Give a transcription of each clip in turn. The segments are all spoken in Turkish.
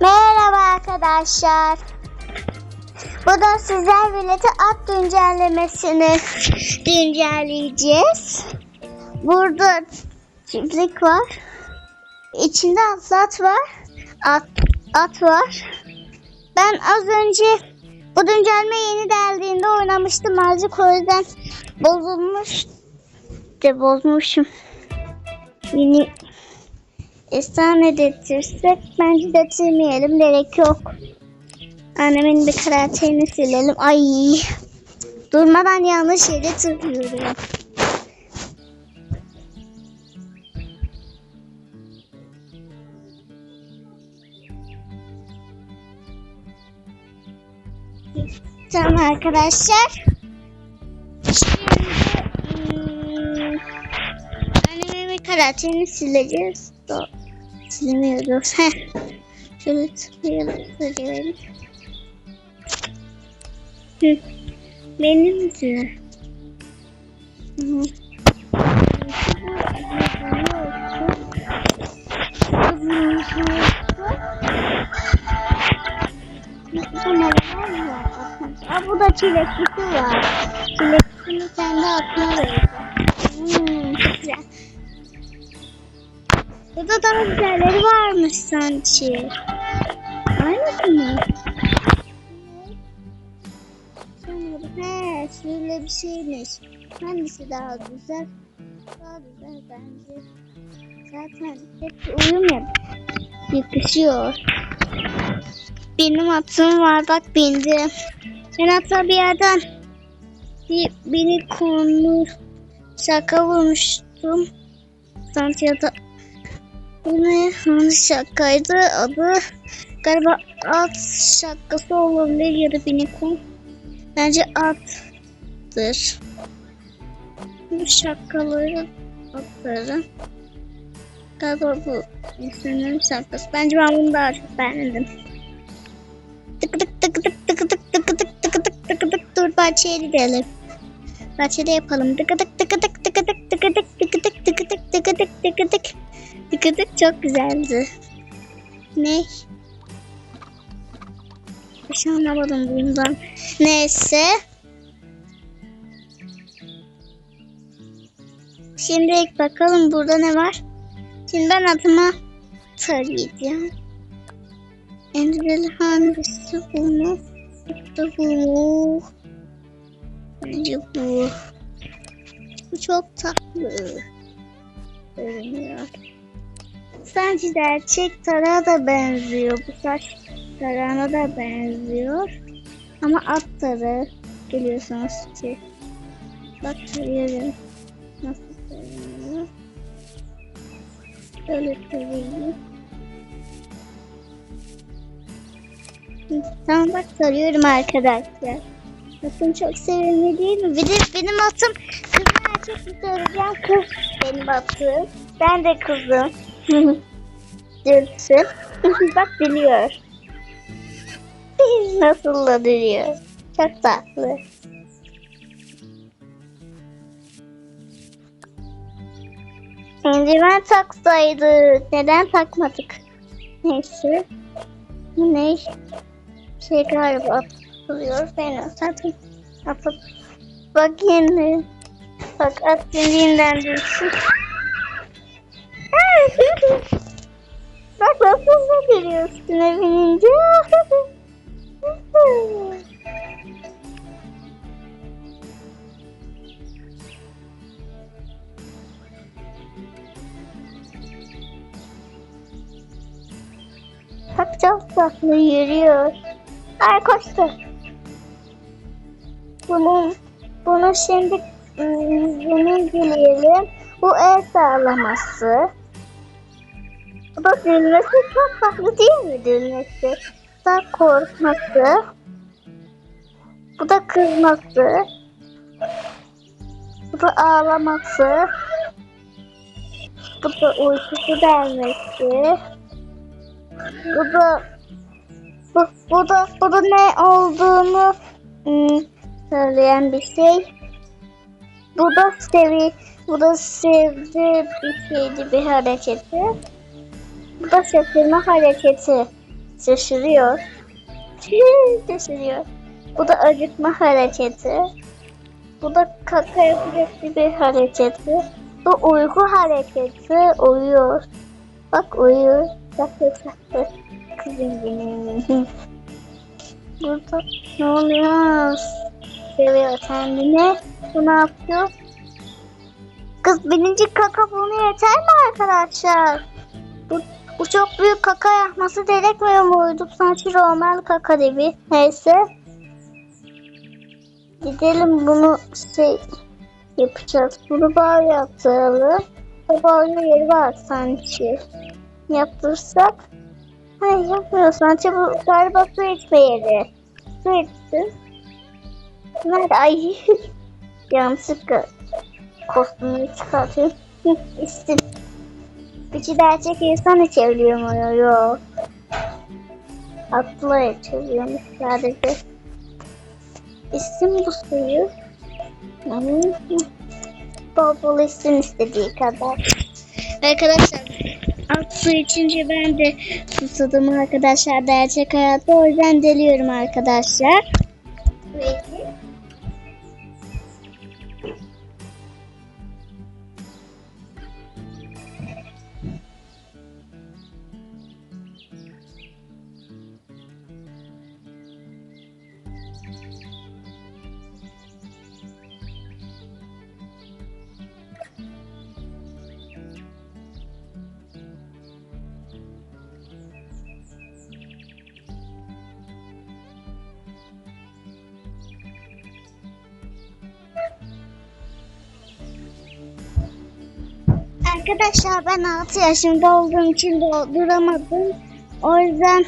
Merhaba arkadaşlar. Bu da sizler birlikte at güncellemesini güncelleyeceğiz. Burada çiftlik var. İçinde atlat var. At, at var. Ben az önce bu güncelleme yeni geldiğinde oynamıştım azıcık o yüzden bozulmuş. De bozmuşum. Yeni efsane dedirtsek bence detirmeyelim gerek yok. Annemin bir karakterini silelim. Ay durmadan yanlış yere tıklıyorum. Tamam arkadaşlar. Şimdi hmm, annemin karakterini sileceğiz. Da, silmiyoruz. Heh. Şöyle tıklayalım. tıklayalım. Hı. Benim de. Hı. Bu da çileklisi var. Çileklisini kendi atına vereceğim. Güzelleri varmış sanki. Aynısı mı? Sanırım. He, şöyle bir şeymiş. Hangisi daha güzel? Daha güzel bence. Zaten hepsi uyum yap. Yakışıyor. Benim atım var bak bindim. Ben hatta bir yerden bir, beni konu şaka vurmuştum. Santiago bu ne? Hangi şakaydı? Adı galiba at şakası olabilir ya da unicorn. Bence attır. Bu şakaları atları. Galiba bu insanların şakası. Bence ben bunu daha çok beğendim. Tık tık tık tık tık tık tık tık tık tık tık tık dur bahçeye gidelim. Bahçede yapalım. Tık tık tık tık tık tık tık tık tık tık tıkı tık tıkı tık tıkı tık. Tıkı tık çok güzeldi. Ne? Bir şey anlamadım bundan. Neyse. Şimdi bakalım burada ne var. Şimdi ben adıma tarayacağım. Emrel hangisi bulmaz? Bu. Bence bu. Bu çok tatlı. Görünüyor. Sanki gerçek tarağa da benziyor. Bu saç tarağına da benziyor. Ama at tarağı geliyorsunuz ki. Bak tarıyorum. Nasıl tarıyor? Böyle tarıyorum. Tamam bak tarıyorum arkadaşlar. Atım çok sevimli değil mi? Bir benim atım kız mi söyleyeceğim kız benim atım. Ben de kızım. Dürtsün. Bak biliyor. Nasıl da biliyor. Çok tatlı. Eldiven taksaydık. Neden takmadık? Neyse. Ne? Şey galiba atılıyor. Ben zaten atıp bak yine. Bak at dilinden düşsün. Bak nasıl da geliyor üstüne binince. Bak çok tatlı yürüyor. Ay koştu. Bunun, bunu şimdi yüzünü dileyelim. Bu el sağlaması. Da dönmesi çok tatlı değil mi dönmesi? Bu da korkması. Bu da kızması. Bu da ağlaması. Bu da uykusu gelmesi. Bu da bu, bu da bu da ne olduğunu ım, söyleyen bir şey. Bu da sevi bu da sevdi bir şeydi bir hareketi. Bu da şaşırma hareketi. Şaşırıyor. Şaşırıyor. Bu da acıkma hareketi. Bu da kaka yapacak bir hareketi. Bu uyku hareketi. Uyuyor. Bak uyuyor. Saklı saklı. Kızım benim. Burada ne oluyor? Seviyor kendini. Bu ne yapıyor? Kız birinci kaka bunu yeter mi arkadaşlar? Bu, bu çok büyük kaka yapması gerekmiyor muydu? Sanki normal kaka gibi. Neyse. Gidelim bunu şey yapacağız. Bunu bağ yaptıralım. Bağlı yeri var sanki. Yaptırsak. Hayır yapmıyor sanki bu galiba su içme yeri. Su içsin. Nerede? Ay. Yanlışlıkla kostümünü çıkartayım. Hı, içsin. Peki gerçek insan içebiliyor mu? Yok. Atla içebiliyormuş sadece. İçsin bu suyu. Hı. Bol bol içsin istediği kadar. Arkadaşlar alt su içince ben de susadım arkadaşlar gerçek hayatta. O yüzden deliyorum arkadaşlar. Peki. Arkadaşlar ben 6 yaşında olduğum için dolduramadım. O yüzden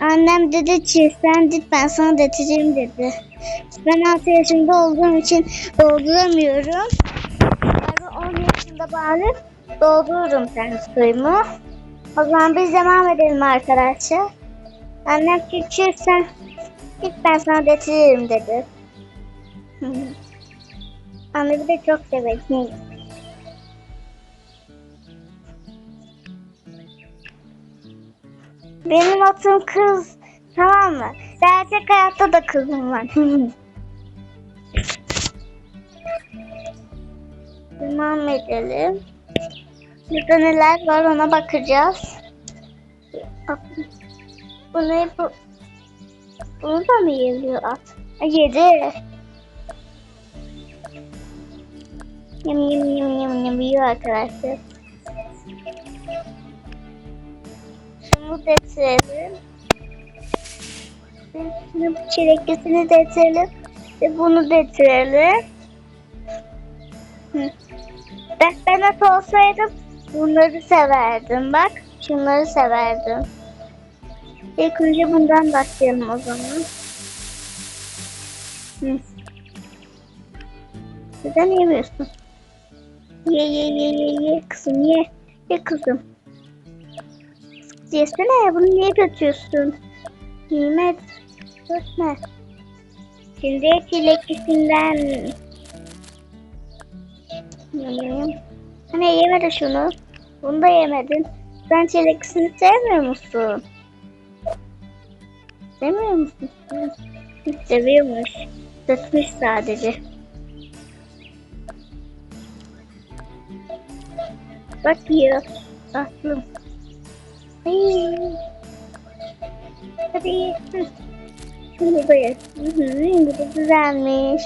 annem dedi ki sen git ben sana getireyim dedi. Ben 6 yaşında olduğum için dolduramıyorum. Yani 10 yaşında bari doldururum sen suyumu. O zaman biz devam edelim arkadaşlar. Annem küçük sen git ben sana getiririm dedi. Anne bir de çok severim. Benim atım kız. Tamam mı? Gerçek hayatta da kızım var. Devam edelim. Burada neler var ona bakacağız. Bu ne bu? Bunu da mı yiyor at? Yedi. Yum yum yum yum yum yiyor arkadaşlar. Şunu getirelim. Şunu çileklisini getirelim. Ve bunu getirelim. Ben, ben at olsaydım bunları severdim. Bak şunları severdim. İlk önce bundan başlayalım o zaman. Neden yemiyorsun? Ye ye ye ye ye kızım ye. Ye kızım. Yesene bunu niye götürüyorsun? Nimet. Götme. Şimdi çileklisinden. Hani yemedi şunu. Bunu da yemedin. Sen çileklisini sevmiyor musun? Sevmiyor musun? Seviyormuş. Tutmuş sadece. Bak yiyor. Ay. Hadi. Şunu hı, Bu güzelmiş.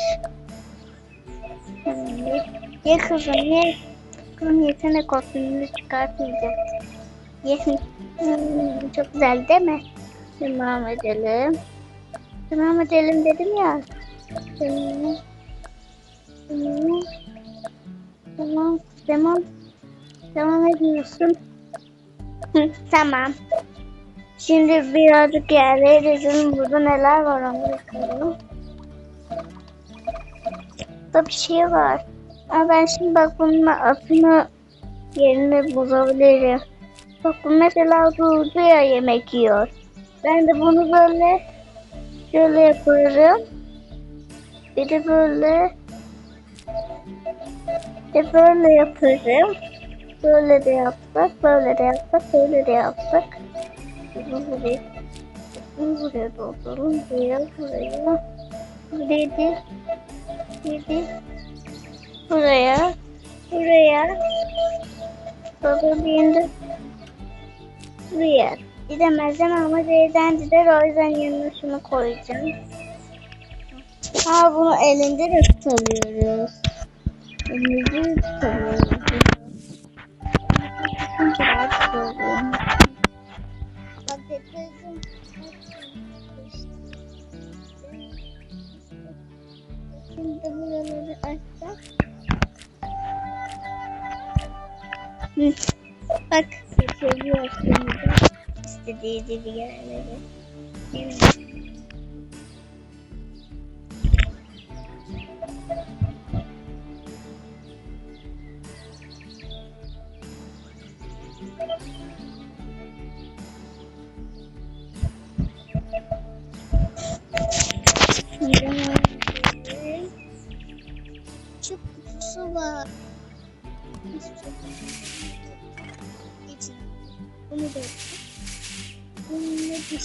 Ye kızım ye. Kızım yesene kostümünü çıkartmayacak. Ye. Hmm, çok güzel değil mi? Devam edelim. Devam edelim dedim ya. Tamam. Tamam. Tamam. Devam ediyorsun. Tamam. Şimdi birazcık yerlere gezelim. Burada neler var onu bakalım. Burada bir şey var. Ama ben şimdi bak bunun atını yerine bulabilirim. Bak bu mesela durdu ya yemek yiyor. Ben de bunu böyle şöyle yaparım. Bir de böyle de böyle yaparım. Böyle de yaptık, böyle de yaptık, böyle de yaptık. Bunu buraya. Dolduralım. Buraya, buraya. Buraya de. Buraya. Buraya. Baba bir buraya. Gidemezdim ama Zeyden gider o yüzden yanına şunu koyacağım. Ha bunu elinde de tutamıyoruz. Elimizde de.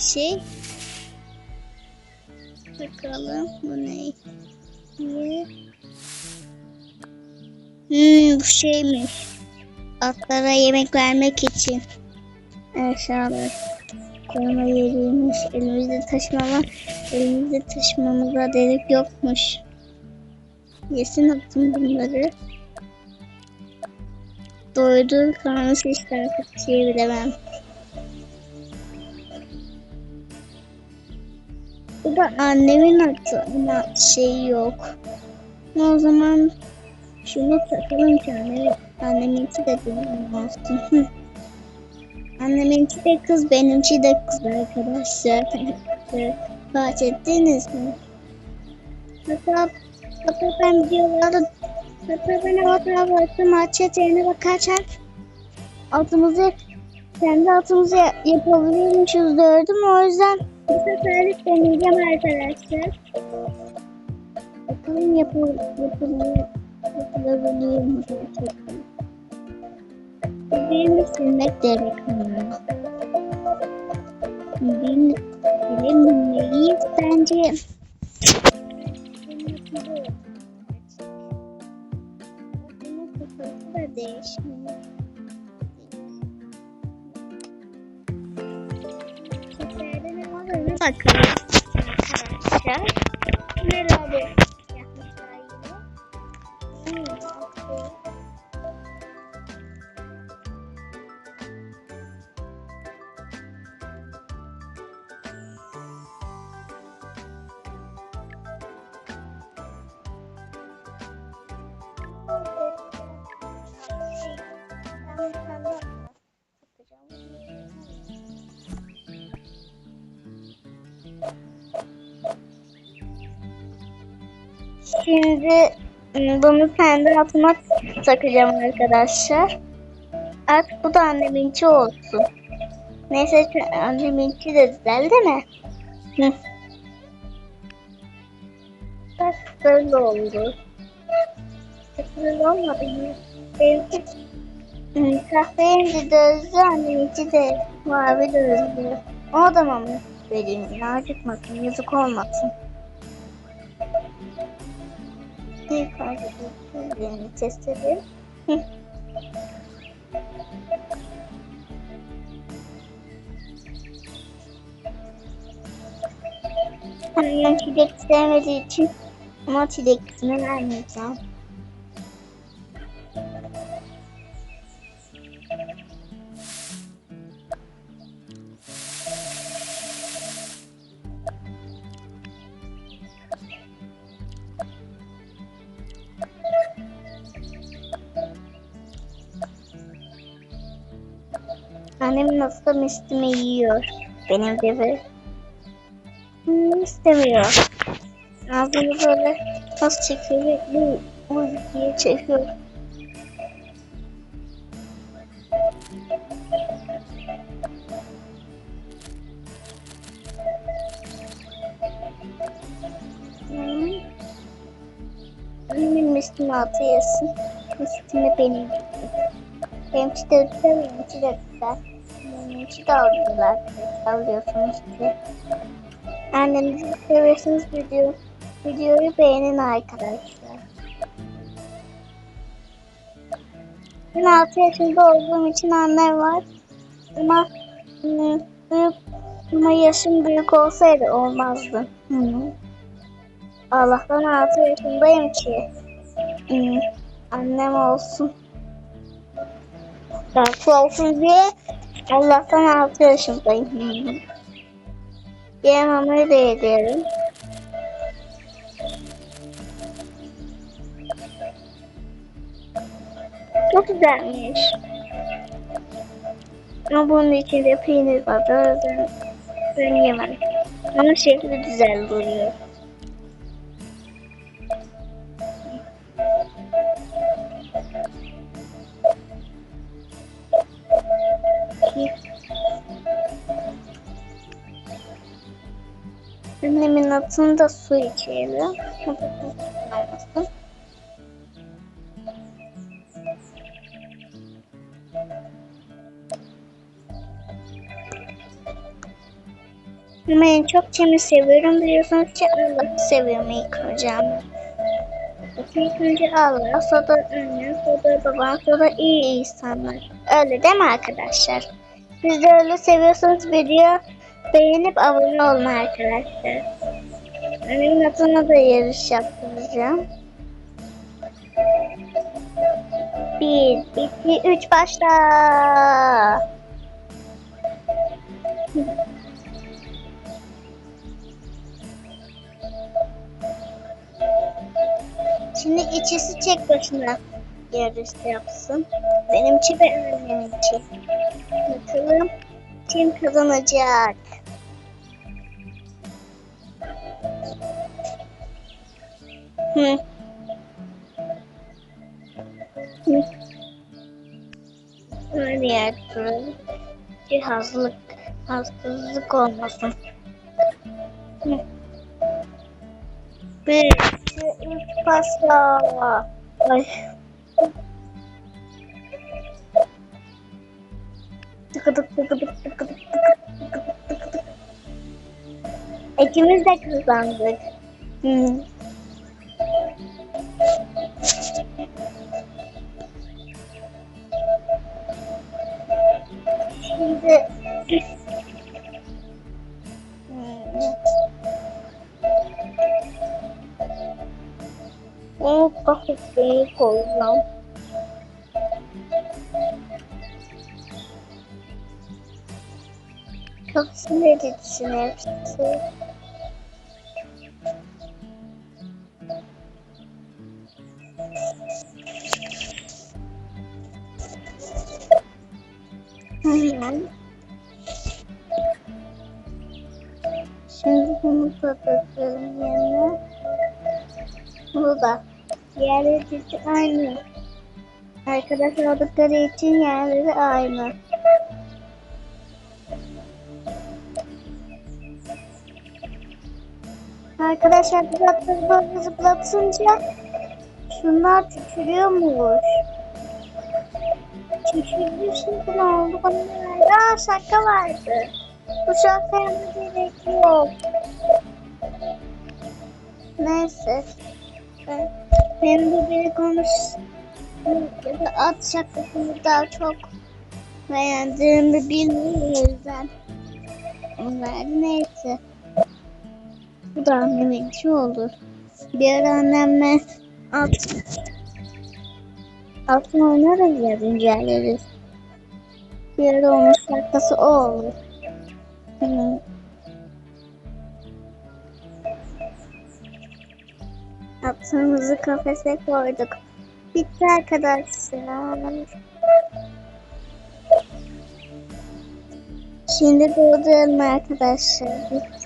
Şey. Bakalım bu ne? Hmm, bu şeymiş. Atlara yemek vermek için. Aşağılar. Koyma yeriymiş. Elimizde taşımama, elimizde taşımamıza delik yokmuş. Yesin attım bunları. Doydu artık bir şey bilemem. Bu da annemin atı ama şey yok. O zaman şunu takalım ki annemin, anneminki de benim olsun. Anneminki de kız, benimki de kız arkadaşlar. Fark ettiniz mi? Hatta, hatta ben videolarda hatta ben hatta baktım maç yerine bakarken altımızı kendi altımızı yapabiliyormuşuz gördüm o yüzden bu seferlik deneyeceğim arkadaşlar. Bakalım yapıl yapılıyor yapılabiliyor mu gerçekten. Benim silmek gerek ama. Bil, bilemeyiz bence. Bunun kafası da değişmiyor. Bakalım arkadaşlar. Şimdi bunu kendi altıma takacağım arkadaşlar. Artık bu da anneminki olsun. Neyse anneminki de güzel değil mi? Hı. Bak böyle oldu. Güzel olmadı mı? Benimki kahverengi gözlü anneminki de mavi gözlü. O da mı vereyim? Acıkmasın, yazık olmasın. İlk önce gözlerini test edelim. Hı. Annem çilek sevmediği için ama çilek kısmını vermeyeceğim. Da mistimi yiyor. Benim gibi. Hmm, istemiyor. Ağzını böyle nasıl çekiyor? Bu diye çekiyor. Hmm. Annemin mistimi atı yesin. Mistimi benim. Benimki de güzel, benimki de benimki de aldılar. Alıyorsunuz ki. Annenizi seviyorsunuz video. Videoyu beğenin arkadaşlar. Ben 6 yaşında olduğum için annem var. Ama ama yaşım büyük olsaydı olmazdı. Hı. Allah'tan 6 yaşındayım ki. Hı. Annem olsun. Farklı olsun diye Allah'tan 6 yaşındayım. Hı. Yememeye de yediyorum. Çok güzelmiş. Ama bunun içinde peynir var. Yüzden ben yemem. Ama şekli güzel duruyor. Annemin atında su içelim. Olmasın. Ama çok kimi seviyorum biliyorsunuz Allah'ı seviyorum ilk hocam. İlk önce Allah, sonra annem, sonra babam, sonra iyi insanlar. Öyle değil mi arkadaşlar? Siz de öyle seviyorsanız video beğenip abone olun arkadaşlar. Annemin adına da yarış yaptıracağım. Bir, iki, üç, başla. Şimdi ikisi tek başına yarış yapsın. Benimki ve anneminki. Bakalım kim kazanacak? Hı. Hı. Öyle. Bir hazırlık, hastalık olmasın. Hı. Bir, iki, üç, pasta. Ay. İkimiz de kazandık. Hı. Şimdi Hmm. Bunu kafesine koyacağım. Kafesine gitsin hepsi. Bu da. Yerleri aynı. Arkadaş oldukları için yerleri aynı. Arkadaşlar zıplatır böyle zıplatınca şunlar küçülüyormuş. Küçüldü şimdi ne oldu? Aa şaka vardı. Bu şakaya gerek yok. Neyse. Ben, benim biri konuş at şakasını daha çok beğendiğimi bilmiyorum o yüzden. Onlar neyse. Bu da annemin işi olur. Bir ara annemle at altın oynarız ya güncelleriz. Bir ara onun şarkısı o olur. Hı. Atımızı kafese koyduk. Bitti arkadaşlar. Şimdi dolduralım arkadaşlar.